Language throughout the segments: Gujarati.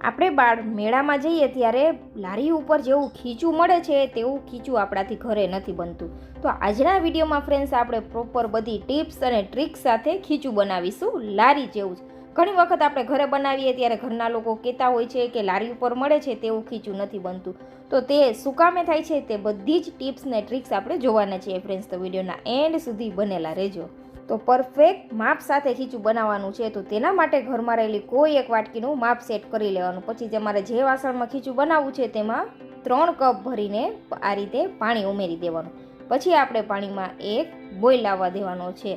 આપણે બાળ મેળામાં જઈએ ત્યારે લારી ઉપર જેવું ખીચું મળે છે, તેવું ખીચું આપણાથી ઘરે નથી બનતું. તો આજના વિડીયોમાં ફ્રેન્ડ્સ આપણે પ્રોપર બધી ટિપ્સ અને ટ્રિક્સ સાથે ખીચું બનાવીશું, લારી જેવું જ. ઘણી વખત આપણે ઘરે બનાવીએ ત્યારે ઘરના લોકો કહેતા હોય છે કે લારી ઉપર મળે છે, તેવું ખીચું નથી બનતું. તો તે શું કામે થાય છે તે બધી જ ટિપ્સ ને ટ્રિક્સ આપણે જોવાના છીએ ફ્રેન્ડ્સ તો વિડીયોના એન્ડ સુધી બનેલા રહેજો. તો પરફેક્ટ માપ સાથે ખીચું બનાવવાનું છે. તો તેના માટે ઘરમાં રહેલી કોઈ એક વાટકીનું માપ સેટ કરી લેવાનું. પછી તમારે જે વાસણમાં ખીચું બનાવવું છે તેમાં ત્રણ કપ ભરીને આ રીતે પાણી ઉમેરી દેવાનું. પછી આપણે પાણીમાં એક બોઇલ લાવવા દેવાનો છે.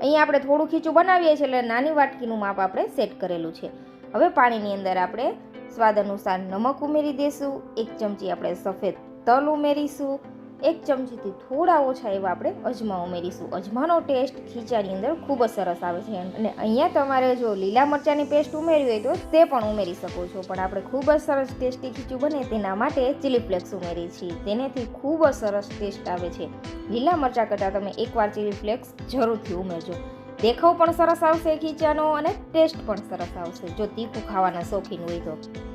અહીંયા આપણે થોડું ખીચું બનાવીએ છીએ એટલે નાની વાટકીનું માપ આપણે સેટ કરેલું છે. હવે પાણીની અંદર આપણે સ્વાદ અનુસાર નમક ઉમેરી દઈશું એક ચમચી આપણે સફેદ તલ ઉમેરીશું. એક ચમચીથી થોડા ઓછા એવા આપણે અજમા ઉમેરીશું. અજમાનો ટેસ્ટ ખીચાની અંદર ખૂબ જ સરસ આવે છે. અને અહીંયા તમારે જો લીલા મરચાંની પેસ્ટ ઉમેરવી હોય તો તે પણ ઉમેરી શકો છો. પણ આપણે ખૂબ જ સરસ ટેસ્ટી ખીચું બને તેના માટે ચીલી ફ્લેક્સ ઉમેરી છીએ. તેનાથી ખૂબ જ સરસ ટેસ્ટ આવે છે. લીલા મરચાં કરતાં તમે એકવાર ચીલી ફ્લેક્સ જરૂરથી ઉમેરજો. દેખાવ પણ સરસ આવશે ખીચાનો અને ટેસ્ટ પણ સરસ આવશે. જો તીખું ખાવાના શોખીન હોય તો.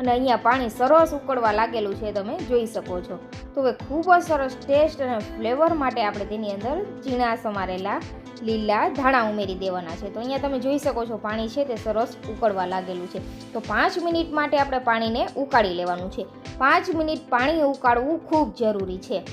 અને અહીંયા પાણી સરસ ઉકળવા લાગેલું છે તમે જોઈ શકો છો. તો હવે ખૂબ જ સરસ ટેસ્ટ અને ફ્લેવર માટે આપણે તેની અંદર ઝીણા સમારેલા લીલા ધાણા ઉમેરી દેવાના છે. તો અહીંયા તમે જોઈ શકો છો પાણી છે તે સરસ ઉકળવા લાગેલું છે. તો પાંચ મિનિટ માટે આપણે પાણીને ઉકાળી લેવાનું છે. પાંચ મિનિટ પાણી ઉકાળવું ખૂબ જરૂરી છે.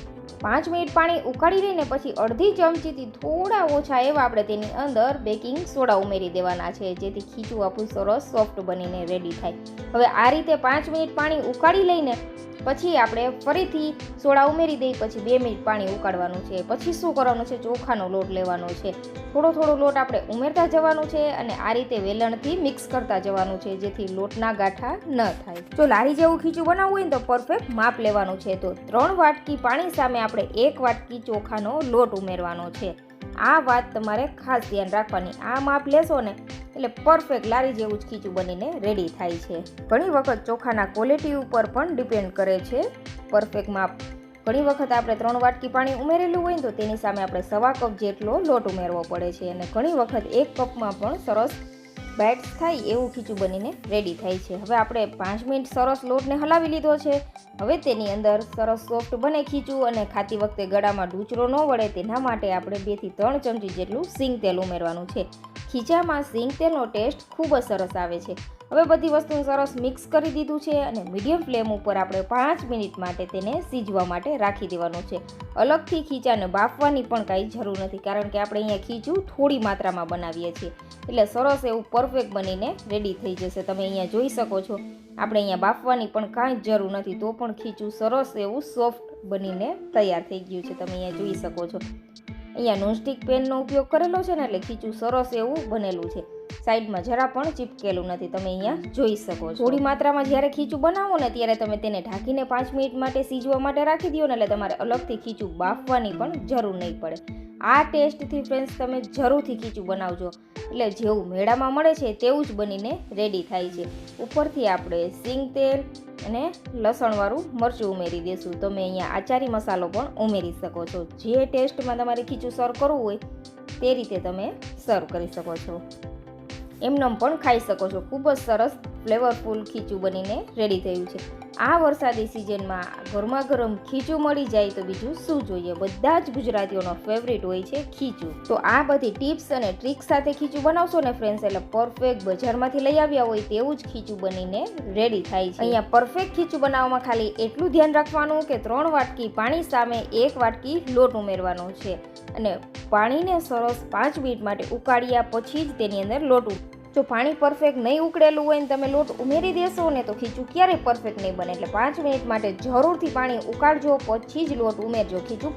પાંચ મિનિટ પાણી ઉકાળી લઈને પછી અડધી ચમચીથી થોડા ઓછા એવા આપણે તેની અંદર બેકિંગ સોડા ઉમેરી દેવાના છે, જેથી ખીચું આપણું સરસ સોફ્ટ બનીને રેડી થાય. હવે આ રીતે પાંચ મિનિટ પાણી ઉકાળી લઈને પછી આપણે ફરીથી સોડા ઉમેરી દઈ પછી બે મિનિટ પાણી ઉકાળવાનું છે. પછી શું કરવાનું છે? ચોખાનો લોટ લેવાનો છે. થોડો થોડો લોટ આપણે ઉમેરતા જવાનું છે અને આ રીતે વેલણથી મિક્સ કરતા જવાનું છે, જેથી લોટના ગાંઠા ન થાય. જો લારી જેવું ખીચું બનાવવું હોય ને તો પરફેક્ટ માપ લેવાનું છે. તો ત્રણ વાટકી પાણી સામે આપણે એક વાટકી ચોખાનો લોટ ઉમેરવાનો છે. આ વાત તમારે ખાસ ધ્યાન રાખવાની. આ માપ લેશો ને એટલે પરફેક્ટ લારી જેવું જ ખીચું બનીને રેડી થાય છે. ઘણી વખત ચોખાના ક્વોલિટી ઉપર પણ ડિપેન્ડ કરે છે. પરફેક્ટ માપ. ઘણી વખત આપણે ત્રણ વાટકી પાણી ઉમેરેલું હોય તો તેની સામે આપણે સવા કપ જેટલો લોટ ઉમેરવો પડે છે અને ઘણી વખત એક કપમાં પણ સરસ બેટ થાય એવું ખીચું બનીને રેડી થાય છે. હવે આપણે પાંચ મિનિટ સરસ લોટને હલાવી લીધો છે. હવે તેની અંદર સરસ સોફ્ટ બને ખીચું અને ખાતી વખતે ગળામાં ડૂચરો ન વળે તેના માટે આપણે બેથી ત્રણ ચમચી જેટલું સિંગ તેલ ઉમેરવાનું છે. ખીચામાં સિંગ તેલનો ટેસ્ટ ખૂબ જ સરસ આવે છે. હવે બધી વસ્તુને સરસ મિક્સ કરી દીધું છે અને મીડિયમ ફ્લેમ ઉપર આપણે પાંચ મિનિટ માટે તેને સીજવા માટે રાખી દેવાનું છે. અલગથી ખીચાને બાફવાની પણ કાંઈ જરૂર નથી, કારણ કે આપણે અહીંયા ખીચું થોડી માત્રામાં બનાવીએ છીએ. એટલે સરસ એવું પરફેક્ટ બનીને રેડી થઈ જશે. તમે અહીંયા જોઈ શકો છો, આપણે અહીંયા બાફવાની પણ કાંઈ જ જરૂર નથી, તો પણ ખીચું સરસ એવું સોફ્ટ બનીને તૈયાર થઈ ગયું છે. તમે અહીંયા જોઈ શકો છો. અહીંયા નોનસ્ટિક પેનનો ઉપયોગ કરેલો છે ને એટલે ખીચું સરસ એવું બનેલું છે. સાઈડમાં જરા પણ ચીપકેલું નથી, તમે અહીંયા જોઈ શકો છો. થોડી માત્રામાં જ્યારે ખીચું બનાવો ને ત્યારે તમે તેને ઢાંકીને પાંચ મિનિટ માટે સીજવા માટે રાખી દો ને એટલે તમારે અલગથી ખીચું બાફવાની પણ જરૂર નહીં પડે. આ ટેસ્ટથી ફ્રેન્ડ્સ તમે જરૂરથી ખીચું બનાવજો. એટલે જેવું મેળામાં મળે છે તેવું જ બનીને રેડી થાય છે. ઉપરથી આપણે સિંગ તેલ અને લસણવાળું મરચું ઉમેરી દઈશું. તમે અહીંયા આચારી મસાલો પણ ઉમેરી શકો છો. જે ટેસ્ટમાં તમારે ખીચું સર્વ કરવું હોય, તે રીતે તમે સર્વ કરી શકો છો. એમનેમ પણ ખાઈ શકો છો. ખૂબ જ સરસ ફ્લેવરફુલ ખીચું બનીને રેડી થયું છે. આ વરસાદી સિઝનમાં ગરમા ગરમ ખીચું મળી જાય તો બીજું શું જોઈએ? બધા જ ગુજરાતીઓનો ફેવરિટ હોય છે ખીચું. તો આ બધી ટિપ્સ અને ટ્રિક્સ સાથે ખીચું બનાવશો ને ફ્રેન્ડ્સ એટલે પરફેક્ટ બજારમાંથી લઈ આવ્યા હોય તેવું જ ખીચું બનીને રેડી થાય છે. અહીંયા પરફેક્ટ ખીચું બનાવવામાં ખાલી એટલું ધ્યાન રાખવાનું કે ત્રણ વાટકી પાણી સામે એક વાટકી લોટ ઉમેરવાનો છે. અને પાણીને સરસ પાંચ મિનિટ માટે ઉકાળ્યા પછી જ તેની અંદર લોટ જો પાણી પરફેક્ટ નહીં ઉકળેલું હોય ને તમે લોટ ઉમેરી દેશો ને તો ખીચું ક્યારેય પરફેક્ટ નહીં બને. એટલે પાંચ મિનિટ માટે જરૂરથી પાણી ઉકાળજો, પછી જ લોટ ઉમેરજો. ખીચું